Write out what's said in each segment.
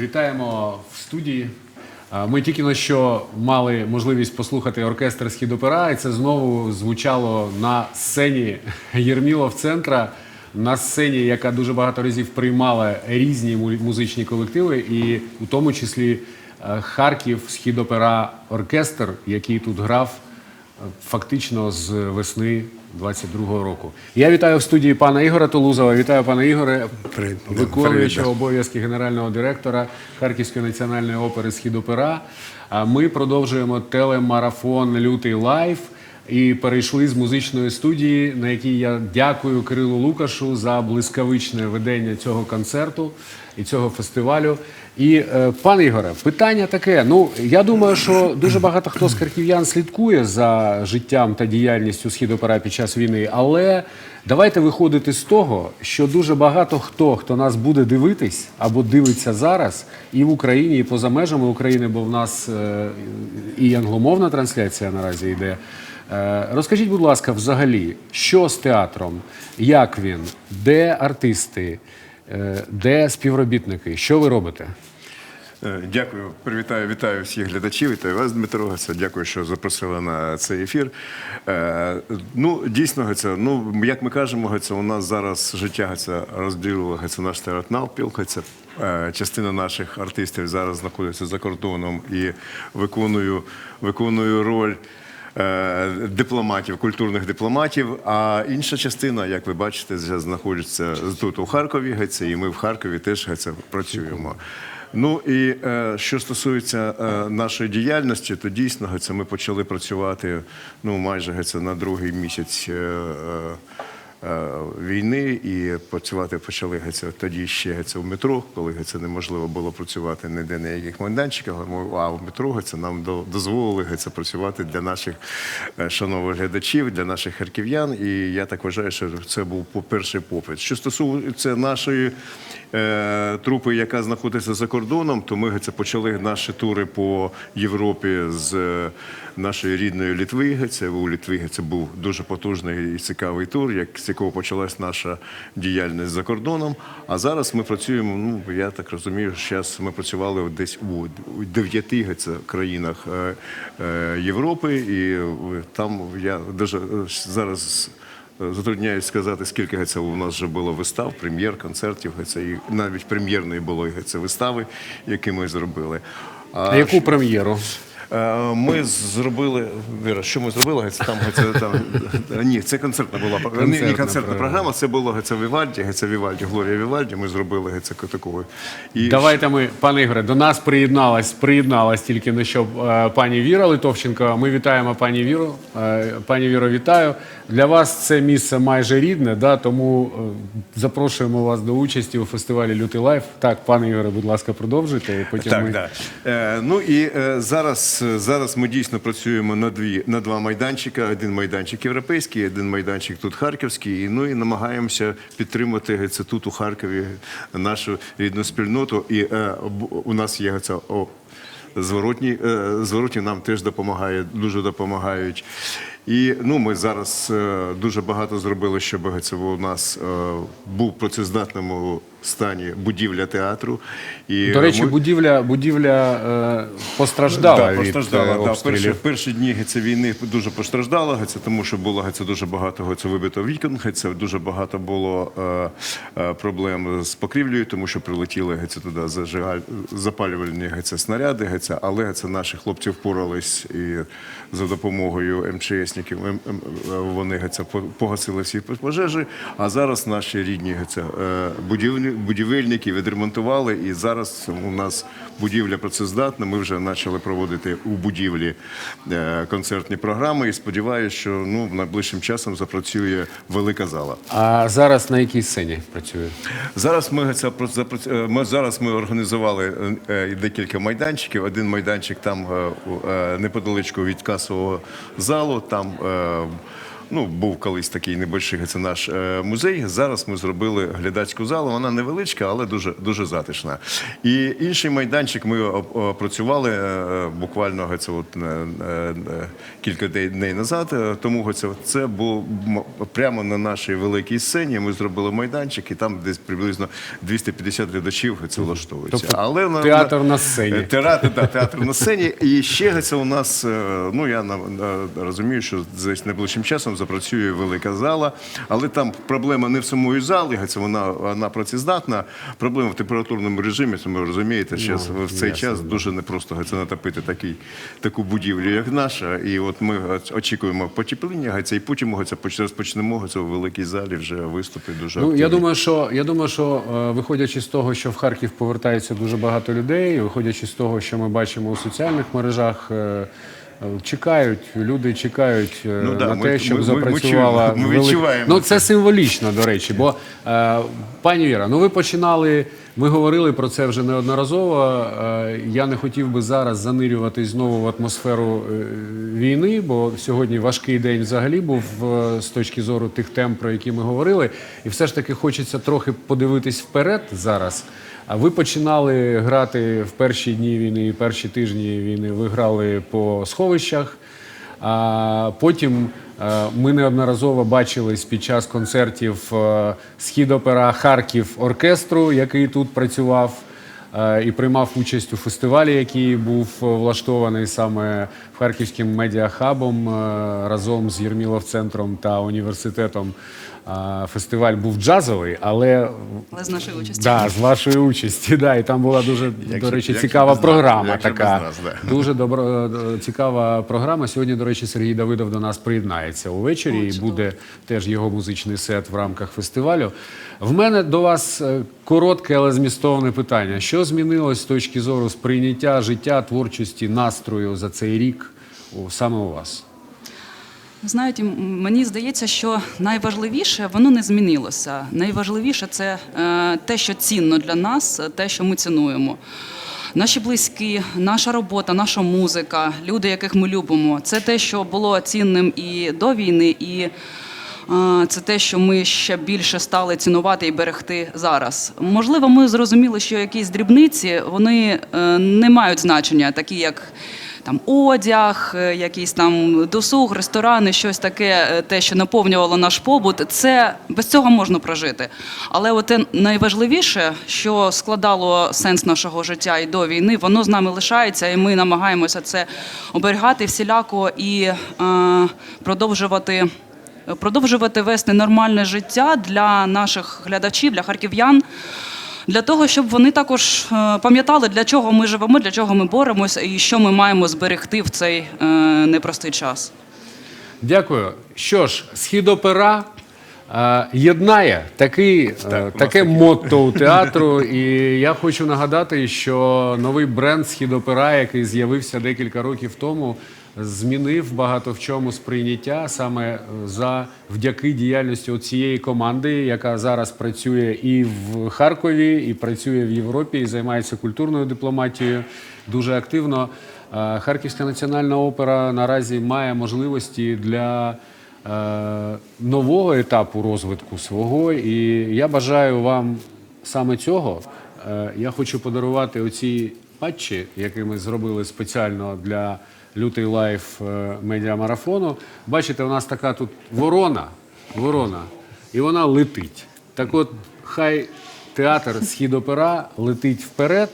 Вітаємо в студії. Ми тільки на що мали можливість послухати оркестр схід опера, і це знову звучало на сцені Єрмілов центра, на сцені, яка дуже багато разів приймала різні музичні колективи, і у тому числі е, Харків схід опера оркестр, який тут грав е, фактично з весни 22-го року. Я вітаю в студії пана Ігора Толузова. Вітаю пана Ігоре, Привіт. Виконуючого обов'язки генерального директора Харківської національної опери Схід опера. А ми продовжуємо телемарафон Лютий лайф. І перейшли з музичної студії, на якій я дякую Кирилу Лукашу за блискавичне ведення цього концерту і цього фестивалю. І е, пане Ігоре, питання таке. Ну я думаю, що дуже багато хто з харків'ян слідкує за життям та діяльністю схід опера під час війни, але давайте виходити з того, що дуже багато хто, хто нас буде дивитись або дивиться зараз, і в Україні, і поза межами України, бо в нас е, і англомовна трансляція наразі йде. Е, Розкажіть, будь ласка, взагалі, що з театром, як він, де артисти, е, де співробітники, що ви робите? Е, Дякую, привітаю, вітаю всіх глядачів. Вітаю вас, Дмитро. Дякую, що запросили на цей ефір. Ну, дійсно, Гаця, ну, як ми кажемо, Гаця, у нас зараз життя розділило Гаця, наш театр навпіл. Гаця. Е, Частина наших артистів зараз знаходиться за кордоном і виконую, виконую роль. Е, Дипломатів, культурних дипломатів. А інша частина, як ви бачите, знаходиться тут у Харкові. Геться, і ми в Харкові теж геться, працюємо. Ну і е, що стосується е, нашої діяльності, то дійсно геться, ми почали працювати ну майже геться, на другий місяць. Е, Війни і працювати почали геться, тоді ще геться в метро, коли геться, неможливо було працювати ніде на яких майданчиках, а в метро геться, нам до- дозволили геться, працювати для наших е, шановних глядачів, для наших харків'ян. І я так вважаю, що це був перший попит. Що стосується нашої е, трупи, яка знаходиться за кордоном, то ми це почали наші тури по Європі з е, нашої рідної Літви. Це у Літві це був дуже потужний і цікавий тур, як якого почалась наша діяльність за кордоном. А зараз ми працюємо. Ну я так розумію, зараз ми працювали десь у дев'яти країнах е, е, Європи, і е, там я дуже зараз. Затрудняюсь сказати, скільки це у нас вже було вистав, прем'єр, концертів, це і навіть прем'єрної було це вистави, які ми зробили. А яку прем'єру? Е, Ми зробили Віра, що ми зробили? Це там це там ні, це концертна була ні, ні, Концертна концертна програма. програма. Це було це Вівальді, це Вівальді, Глорія Вівальді. Ми зробили це такого. І Давайте ми, пане Ігоре, до нас приєдналась, приєдналась тільки на що е, пані Віра Литовченко. Ми вітаємо пані Віру. Е, Пані Віро, вітаю. Для вас це місце майже рідне, да, тому запрошуємо вас до участі у фестивалі Лютий Лайф. Так, пане Ігоре, будь ласка, продовжуйте. І потім Так, ми... да. Е, ну і е, зараз, зараз ми дійсно працюємо на дві на два майданчика. Один майданчик європейський, один майданчик тут харківський. Ну і намагаємося підтримати це тут у Харкові нашу рідну спільноту. І е, у нас є це о, зворотні, е, зворотні нам теж допомагає, дуже допомагають. І ну, ми зараз е, дуже багато зробили, щоб це у нас е, був працездатному стані будівля театру. І До речі, ми- будівля, будівля е, постраждала Да, від постраждала. Да, перші, перші дні це війни дуже постраждала, геце, тому що було геце, дуже багато геце, вибито вікон, геце, дуже багато було е, е, проблем з покрівлею, тому що прилетіли геце, туди зажигаль, запалювальні геце, снаряди, геце, але геце, наші хлопці впорались і за допомогою МЧСників ем- ем, е, вони по- погасили всі пожежі. А зараз наші рідні е, будівлі, будівельники відремонтували, і зараз у нас будівля працездатна. Ми вже почали проводити у будівлі е, концертні програми. І сподіваюся, що ну найближчим часом запрацює велика зала. А зараз на якій сцені працює? Зараз ми це ми зараз ми організували е, е, декілька майданчиків. Один майданчик там неподалечку від касового залу. Там um, ну, був колись такий небольший це наш е, музей. Зараз ми зробили глядацьку залу. Вона невеличка, але дуже, дуже затишна. І інший майданчик ми опрацювали е, буквально це от, е, кілька днів назад. Тому це, це було прямо на нашій великій сцені. Ми зробили майданчик, і там десь приблизно 250 глядачів це влаштовується. Тобто але на- театр на сцені. Театр, да, театр на сцені. І ще це у нас, ну я розумію, що десь найближчим часом запрацює велика зала, але там проблема не в самої залі, це вона, вона працездатна. Проблема в температурному режимі, тому розумієте, зараз в цей час дуже непросто це натопити такий, таку будівлю, як наша. І от ми очікуємо потепління, гаця, і потім гаця, поч- розпочнемо гаця, у великій залі вже виступи дуже Ну, я думаю, що я думаю, що е, виходячи з того, що в Харків повертається дуже багато людей, виходячи з того, що ми бачимо у соціальних мережах. Чекають, люди чекають е, Ну, да, на ми- те, щоб ми- ми- ми запрацювала чуємо, ми велика- відчуваємо Ну це символічно, до речі. Бо е, пані Віра, ну ви починали. Ми говорили про це вже неодноразово. Е, я не хотів би зараз занирюватись знову в атмосферу е, війни, бо сьогодні важкий день взагалі був е, з точки зору тих тем, про які ми говорили. І все ж таки хочеться трохи подивитись вперед зараз. А ви починали грати в перші дні війни, перші тижні війни. Ви грали по сховищах. А потім е, ми неодноразово бачились під час концертів «Східопера Схід опера Харків оркестру, який тут працював е, і приймав участь у фестивалі, який був е, влаштований саме Харківським медіахабом е, разом з Єрмілов центром та університетом. Фестиваль був джазовий, але Але з нашої участі. Да, з вашої участі, да, і там була дуже, Як до речі, як цікава без програма. як така. нас, да. Дуже добро, е, цікава програма. Сьогодні, до речі, Сергій Давидов до нас приєднається увечері, і буде теж його музичний сет в рамках фестивалю. В мене до вас е, коротке, але змістовне питання. Що змінилось з точки зору сприйняття життя, творчості, настрою за цей рік саме у вас? Знаєте, мені здається, що найважливіше воно не змінилося. Найважливіше це е, те, що цінно для нас, те, що ми цінуємо. Наші близькі, наша робота, наша музика, люди, яких ми любимо, це те, що було цінним і до війни, і е, це те, що ми ще більше стали цінувати і берегти зараз. Можливо, ми зрозуміли, що якісь дрібниці вони е, не мають значення, такі як там одяг, е, якийсь там досуг, ресторани, щось таке, е, те, що наповнювало наш побут, це без цього можна прожити. Але от найважливіше, що складало сенс нашого життя і до війни, воно з нами лишається, і ми намагаємося це оберігати всіляко і е, продовжувати. Продовжувати вести нормальне життя для наших глядачів, для харків'ян, для того, щоб вони також е, пам'ятали, для чого ми живемо, для чого ми боремося і що ми маємо зберегти в цей е, непростий час. Дякую. Що ж, схід опера е, єднає такий, у таке таке. мотто у театру. І я хочу нагадати, що новий бренд схід опера, який з'явився декілька років тому, змінив багато в чому сприйняття саме за вдяки діяльності цієї команди, яка зараз працює і в Харкові, і працює в Європі, і займається культурною дипломатією дуже активно. Е, Харківська національна опера наразі має можливості для е, нового етапу розвитку свого. І я бажаю вам саме цього. Е, Я хочу подарувати оці патчі, які ми зробили спеціально для лютий лайф е, медіамарафону. Бачите, у нас така тут ворона, ворона, і вона летить. Так от, хай театр схід опера летить вперед,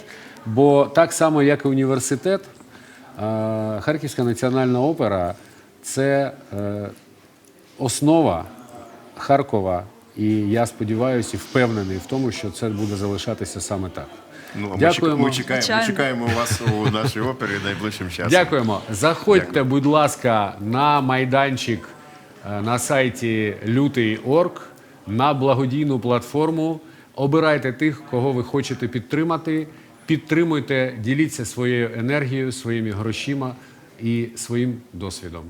бо так само, як і університет, е, Харківська національна опера це е, основа Харкова. І я сподіваюся і впевнений в тому, що це буде залишатися саме так. Ну, а ми, Дякуємо. чекаємо, ми, чекаємо, ми чекаємо вас у нашій опері найближчим часом. Дякуємо. Заходьте, Дякую. будь ласка, на майданчик е, на сайті лютий.орг, на благодійну платформу. Обирайте тих, кого ви хочете підтримати. Підтримуйте, діліться своєю енергією, своїми грошима і своїм досвідом.